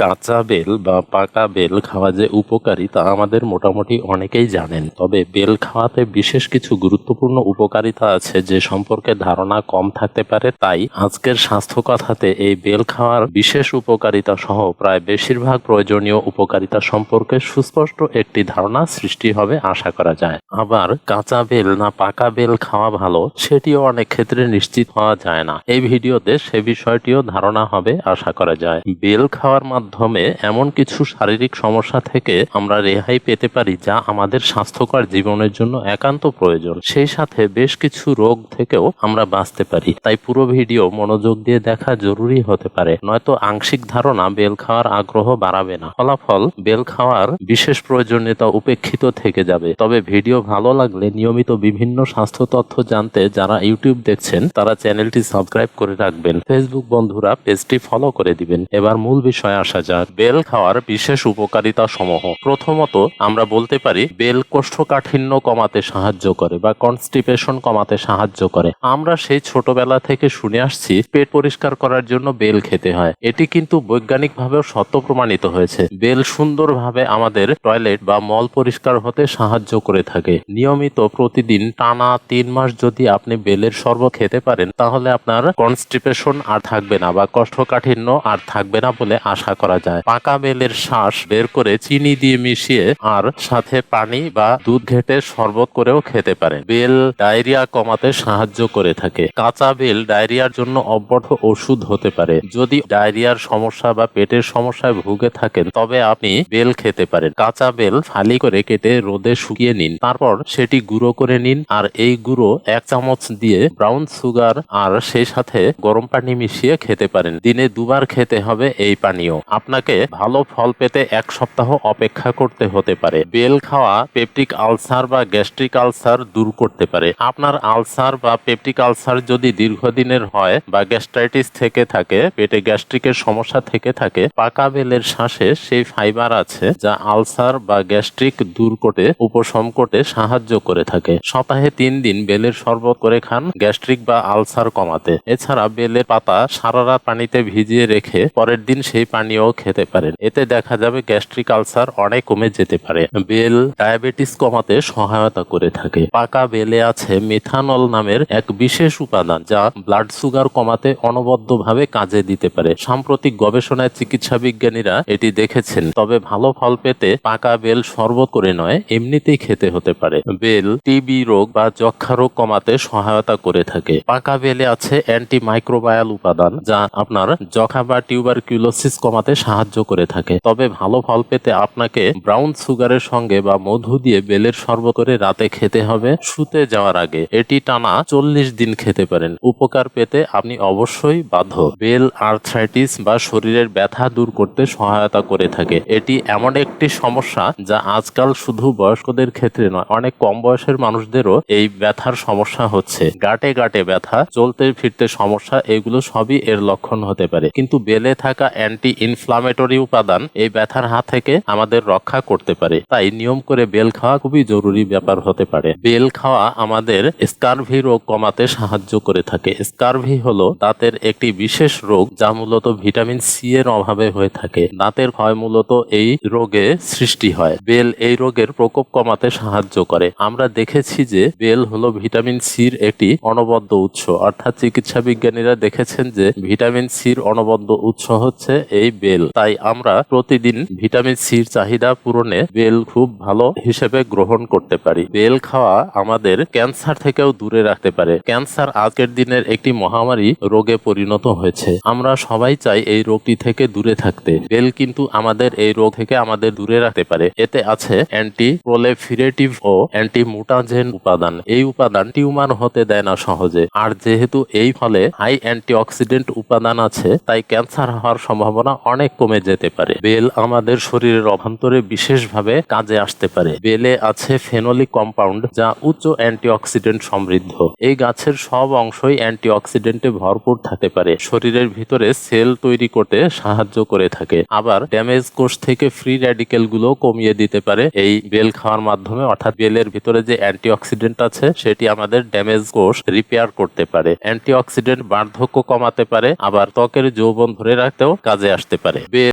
কাঁচা বেল বা পাকা বেল খাওয়া যে উপকারী তা আমাদের মোটামুটি অনেকেই জানেন। তবে বেল খাওয়াতে বিশেষ কিছু গুরুত্বপূর্ণ উপকারিতা আছে যে সম্পর্কে ধারণা কম থাকতে পারে। তাই আজকের স্বাস্থ্য কথাতে এই বেল খাওয়ার বিশেষ উপকারিতা সহ প্রায় বেশিরভাগ প্রয়োজনীয় উপকারিতা সম্পর্কে সুস্পষ্ট একটি ধারণা সৃষ্টি হবে আশা করা যায়। আবার কাঁচা বেল না পাকা বেল খাওয়া ভালো সেটিও অনেক ক্ষেত্রে নিশ্চিত হওয়া যায় না। এই ভিডিওতে সে বিষয়টিও ধারণা হবে আশা করা যায়। বেল খাওয়ার মাধ্যমে এমন কিছু শারীরিক সমস্যা থেকে আমরা রেহাই পেতে পারি যা আমাদের স্বাস্থ্যকর জীবনের জন্য একান্ত প্রয়োজন। সেই সাথে বেশ কিছু রোগ থেকেও আমরা বাঁচতে পারি। তাই পুরো ভিডিও মনোযোগ দিয়ে দেখা জরুরি হতে পারে। নয়তো আংশিক ধারণা বেল খাওয়ার আগ্রহ বাড়াবে না। ফলাফল বেল খাওয়ার বিশেষ প্রয়োজনীয়তা উপেক্ষিত থেকে যাবে। তবে ভিডিও ভালো লাগলে নিয়মিত বিভিন্ন স্বাস্থ্য তথ্য জানতে যারা ইউটিউব দেখছেন, তারা চ্যানেলটি সাবস্ক্রাইব করে রাখবেন। ফেসবুক বন্ধুরা পেজটি ফলো করে দিবেন। এবার মূল বিষয়ে আসা যাক বেল খাওয়ার বিশেষ উপকারিতা সমূহ প্রথমত, আমরা বলতে পারি, বেল কোষ্ঠকাঠিন্য কমাতে সাহায্য করে বা কনস্টিপেশন কমাতে সাহায্য করে। আমরা সেই ছোটবেলা থেকে শুনে আসছি, পেট পরিষ্কার করার জন্য বেল খেতে হয়। এটি কিন্তু বৈজ্ঞানিকভাবেও সত্য প্রমাণিত হয়েছে। বেল সুন্দরভাবে আমাদের টয়লেট বা মল পরিষ্কার হতে সাহায্য করে থাকে। নিয়মিত প্রতিদিন টানা তিন মাস যদি আপনি বেলের শরবত খেতে পারেন, তাহলে আপনার কনস্টিপেশন আর থাকবে না বা কোষ্ঠকাঠিন্য আর থাকবে না বলে আশা করা যায়। পাকা বেলের শ্বাস বের করে চিনি দিয়ে মিশিয়ে আর সাথে পানি বা দুধ ঘেটে শরবত করেও খেতে পারেন। বেল ডায়রিয়া কমাতে সাহায্য করে থাকে। কাঁচা বেল ডায়রিয়ার জন্য অব্যর্থ ওষুধ হতে পারে। যদি ডায়রিয়ার সমস্যা বা পেটের সমস্যায় ভুগে থাকেন, তবে আপনি বেল খেতে পারেন। কাঁচা বেল ফালি করে কেটে রোদে শুকিয়ে নিন। তারপর সেটি গুঁড়ো করে নিন আর এই গুঁড়ো এক চামচ দিয়ে ব্রাউন সুগার আর সেই সাথে গরম পানি মিশিয়ে খেতে পারেন। দিনে দুবার খেতে হবে এই পানীয়। আপনাকে ভালো ফল পেতে এক সপ্তাহ অপেক্ষা করতে হতে পারে। বেল খাওয়া পেপটিক আলসার বা গ্যাস্ট্রিক আলসার দূর করতে পারে। আপনার আলসার বা পেপটিক আলসার যদি দীর্ঘদিনের হয় বা গ্যাস্ট্রাইটিস থেকে থাকে, পেটে গ্যাস্ট্রিকের সমস্যা থেকে থাকে, পাকা বেলের শ্বাসে সেই ফাইবার আছে যা আলসার বা গ্যাস্ট্রিক দূর করতে, উপশম করতে সাহায্য করে থাকে। সপ্তাহে তিন দিন বেলের শরবত করে খান গ্যাস্ট্রিক বা আলসার কমাতে। এছাড়া বেলের পাতা সারা রাত পানিতে ভিজিয়ে রেখে পরের দিন সেই পানীয় খেতে পারেন। এতে দেখা যাবে গ্যাস্ট্রিক আলসার অনেক কমে যেতে পারে। বেল ডায়াবেটিস কমাতে সহায়তা করে থাকে। পাকা বেলে আছে মিথানল নামের এক বিশেষ উপাদান যা ব্লাড সুগার কমাতে অনবদ্যভাবে কাজে দিতে পারে। সাম্প্রতিক গবেষণায় চিকিৎসা বিজ্ঞানীরা এটি দেখেছেন। তবে ভালো ফল পেতে পাকা বেল শরবত করে নয়, এমনিতেই খেতে হতে পারে। বেল টিবি রোগ বা যক্ষা রোগ কমাতে সহায়তা করে থাকে। পাকা বেলে আছে অ্যান্টি মাইক্রোবায়াল উপাদান যা আপনার যক্ষা বা টিউবারকিউলোসিস কমাতে সাহায্য করে থাকে। তবে ভালো ফল পেতে আপনাকে ব্রাউন সুগারের সঙ্গে বা মধু দিয়ে বেলের শরবত করে রাতে খেতে হবে। শুতে যাওয়ার আগে এটি টানা চল্লিশ দিন খেতে পারেন। উপকার পেতে আপনি অবশ্যই বাধ্য। বেল, আর্থ্রাইটিস বা শরীরের ব্যথা দূর করতে সহায়তা করে থাকে। এটি এমন একটি সমস্যা যা আজকাল শুধু বয়স্কদের ক্ষেত্রে নয়, অনেক কম বয়সের মানুষদেরও এই ব্যথার সমস্যা হচ্ছে। গাটে গাটে ব্যথা, চলতে ফিরতে সমস্যা, এগুলো সবই এর লক্ষণ হতে পারে। কিন্তু বেলে থাকা অ্যান্টি ইনফ্লামেটরি উপাদান এই ব্যথার হাত থেকে আমাদের রক্ষা করতে পারে। তাই নিয়ম করে বেল খাওয়া খুবই জরুরি ব্যাপার হতে পারে। বেল খাওয়া আমাদের স্কারভি রোগ কমাতে সাহায্য করে থাকে। স্কারভি হলো দাঁতের একটি বিশেষ রোগ যা মূলত ভিটামিন সি এর অভাবে হয়ে থাকে। দাঁতের ক্ষয় মূলত এই রোগে সৃষ্টি হয়। বেল এই রোগের প্রকোপ কমাতে সাহায্য করে। আমরা দেখেছি যে বেল হলো ভিটামিন সির একটি অনবদ্য উৎস। অর্থাৎ চিকিৎসা বিজ্ঞানীরা দেখেছেন যে ভিটামিন সির অনবদ্য উৎস হচ্ছে এই বেল তাই আমরা প্রতিদিন ভিটামিন সির চাহিদা পূরণে বেল খুব ভালো হিসেবে গ্রহণ করতে পারি। বেল খাওয়া আমাদের ক্যান্সার থেকেও দূরে রাখতে পারে। ক্যান্সার আজকের দিনের একটি মহামারী রোগে পরিণত হয়েছে। আমরা সবাই চাই এই রোগটি থেকে দূরে থাকতে। বেল কিন্তু আমাদের এই রোগ থেকে আমাদের দূরে রাখতে পারে। এতে আছে অ্যান্টি প্রোলেফিরেটিভ ও অ্যান্টি মুটাজেন উপাদান। এই উপাদান টিউমার হতে দেয় না সহজে। আর যেহেতু এই ফলে হাই অ্যান্টি অক্সিডেন্ট উপাদান আছে, তাই ক্যান্সার হওয়ার সম্ভাবনা অনেক কমে যেতে পারে। বেল আমাদের শরীরের অভ্যন্তরে বিশেষভাবে কাজে আসতে পারে। বেলে আছে ফেনোলিক কম্পাউন্ড, যা উচ্চ অ্যান্টিঅক্সিডেন্ট সমৃদ্ধ। এই গাছের সব অংশই অ্যান্টিঅক্সিডেন্টে ভরপুর থাকতে পারে। শরীরের ভিতরে সেল তৈরি করতে সাহায্য করে থাকে। আবার ড্যামেজ কোষ থেকে ফ্রি র্যাডিকেলগুলো কমিয়ে দিতে পারে। এই বেল খাওয়ার মাধ্যমে, অর্থাৎ বেলের ভিতরে যে অ্যান্টিঅক্সিডেন্ট আছে, সেটি আমাদের ড্যামেজ কোষ রিপেয়ার করতে পারে। অ্যান্টিঅক্সিডেন্ট বার্ধক্য কমাতে পারে, আবার ত্বকের যৌবন ধরে রাখতেও কাজে আসতে পারে। বেল